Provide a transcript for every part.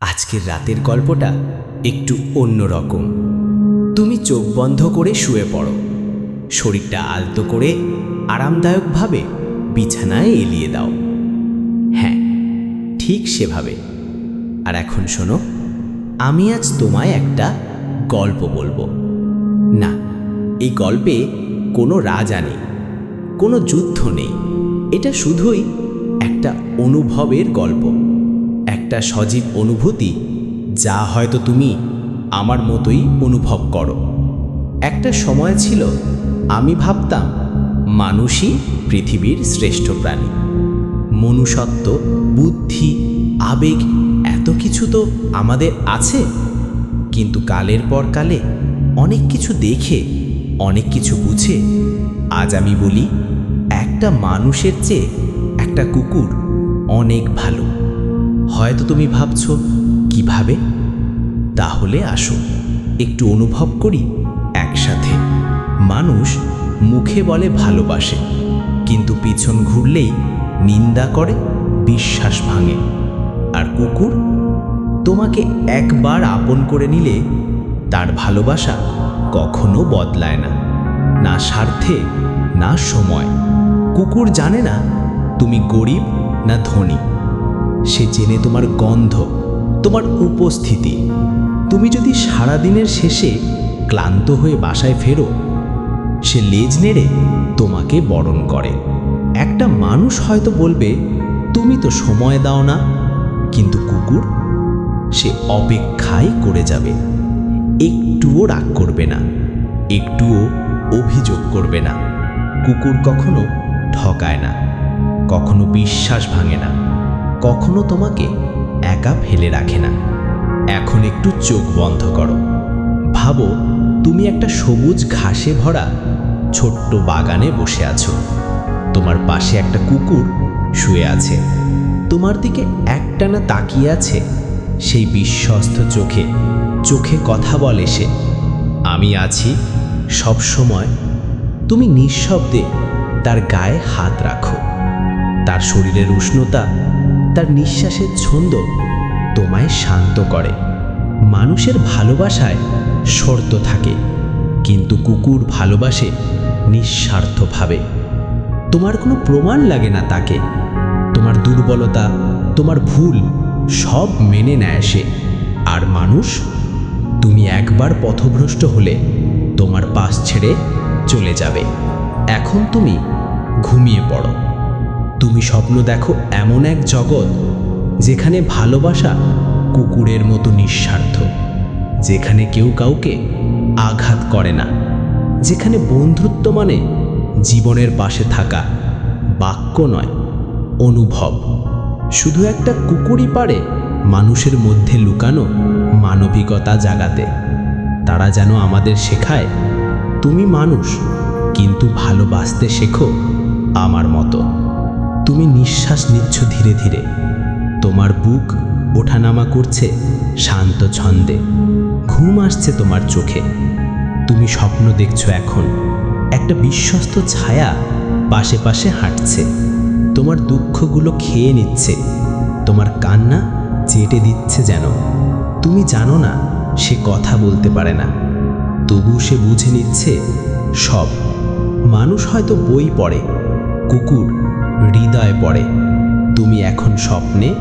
আজকের রাতের গল্পটা একটু অন্যরকম তুমি চোখ বন্ধ করে শুয়ে পড়ো। শরীরটা আলতো করে আরামদায়কভাবে বিছানায় এলিয়ে দাও। হ্যাঁ ঠিক সেভাবে। আর এখন শোনো, আমি আজ তোমায় একটা গল্প বলব। না, এই গল্পে কোনো রাজা নেই, কোনো যুদ্ধ নেই। এটা শুধুই একটা অনুভবের গল্প। একটা সজীব অনুভূতি যা হয়তো তুমি আমার মতোই অনুভব করো। একটা সময় ছিল, আমি ভাবতাম, মানুষই পৃথিবীর শ্রেষ্ঠ প্রাণী। মনুষ্যত্ব, বুদ্ধি, আবেগ, এত কিছু তো আমাদের আছে। কিন্তু কালের পর কালে অনেক কিছু দেখে, অনেক কিছু বুঝে, আজ আমি বলি, একটা মানুষের চেয়ে একটা কুকুর অনেক ভালো। হয়তো তুমি ভাবছ, কীভাবে? তাহলে আসো, একটু অনুভব করি একসাথে। মানুষ মুখে বলে ভালোবাসে, কিন্তু পিছন ঘুরলেই নিন্দা করে, বিশ্বাস ভাঙে। আর কুকুর তোমাকে একবার আপন করে নিলে তার ভালোবাসা কখনো বদলায় না না স্বার্থে, না সময়। কুকুর জানে না তুমি গরিব না ধনী। সে চেনে তোমার গন্ধ, তোমার উপস্থিতি। তুমি যদি সারাদিনের শেষে ক্লান্ত হয়ে বাসায় ফেরো, সে লেজ নেড়ে তোমাকে বরণ করে। একটা মানুষ হয়তো বলবে, তুমি তো সময় দাও না। কিন্তু কুকুর, সে অপেক্ষাই করে যাবে। একটুও রাগ করবে না, একটুও অভিযোগ করবে না। কুকুর কখনো ঠকায় না, কখনো বিশ্বাস ভাঙে না। কখনো তোমাকে একা ফেলে রাখে না। এখন একটু চোখ বন্ধ করো। ভাবো, তুমি একটা সবুজ ঘাসে ভরা ছোট্ট বাগানে বসে আছো। তোমার পাশে একটা কুকুর শুয়ে আছে। তোমার দিকে একটানা তাকিয়ে আছে সেই বিশ্বস্ত চোখে। চোখে কথা বলে সে, আমি আছি সব সময়। তুমি নিঃশব্দে তার গায়ে হাত রাখো। তার শরীরের উষ্ণতা তার নিঃশ্বাসের ছন্দ তোমায় শান্ত করে। মানুষের ভালোবাসায় শর্ত থাকে, কিন্তু কুকুর ভালোবাসে নিঃস্বার্থভাবে। তোমার কোনো প্রমাণ লাগে না তাকে। তোমার দুর্বলতা, তোমার ভুল সব মেনে নেয় সে। আর মানুষ, তুমি একবার পথভ্রষ্ট হলে তোমার পাশ ছেড়ে চলে যাবে। এখন তুমি ঘুমিয়ে পড়ো। তুমি স্বপ্ন দেখো এমন এক জগৎ যেখানে ভালোবাসা কুকুরের মতো নিঃস্বার্থ, যেখানে কেউ কাউকে আঘাত করে না, যেখানে বন্ধুত্ব মানে জীবনের পাশে থাকা বাক্য নয়, অনুভব। শুধু একটা কুকুরই পারে মানুষের মধ্যে লুকানো মানবিকতা জাগাতে। তারা যেন আমাদের শেখায়, তুমি মানুষ, কিন্তু ভালোবাসতে শেখো আমার মতো। তুমি নিঃশ্বাস নিচ্ছ ধীরে ধীরে। তোমার বুক ওঠানামা করছে শান্ত ছন্দে। ঘুম আসছে তোমার চোখে। তুমি স্বপ্ন দেখছ এখন। একটা বিশ্বস্ত ছায়া পাশে পাশে হাঁটছে। তোমার দুঃখগুলো খেয়ে নিচ্ছে। তোমার কান্না চেটে দিচ্ছে যেন। তুমি জানো না, সে কথা বলতে পারে না। তবু সে বুঝে নিচ্ছে, সব। মানুষ হয়তো বই পড়ে, কুকুর হৃদয় পড়ে। তুমি এখন স্বপ্নে,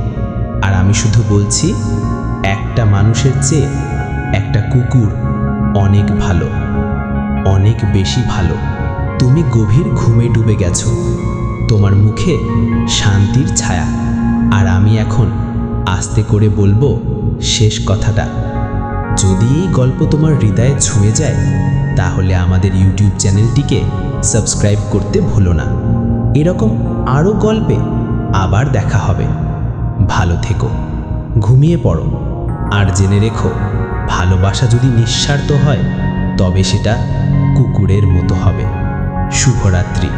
আর আমি শুধু বলছি, একটা মানুষের চেয়ে একটা কুকুর অনেক ভালো, অনেক বেশি ভালো। তুমি গভীর ঘুমে ডুবে গেছো। তোমার মুখে শান্তির ছায়া। আর আমি এখন আস্তে করে বলব শেষ কথাটা। যদি এই গল্প তোমার হৃদয়ে ছুঁয়ে যায়, তাহলে আমাদের ইউটিউব চ্যানেলটিকে সাবস্ক্রাইব করতে ভুলো না। এরকম আরও গল্পে আবার দেখা হবে। ভালো থেকো, ঘুমিয়ে পড়ো। আর জেনে রেখো, ভালোবাসা যদি নিঃস্বার্থ হয়, তবে সেটা কুকুরের মতো হবে। শুভরাত্রি।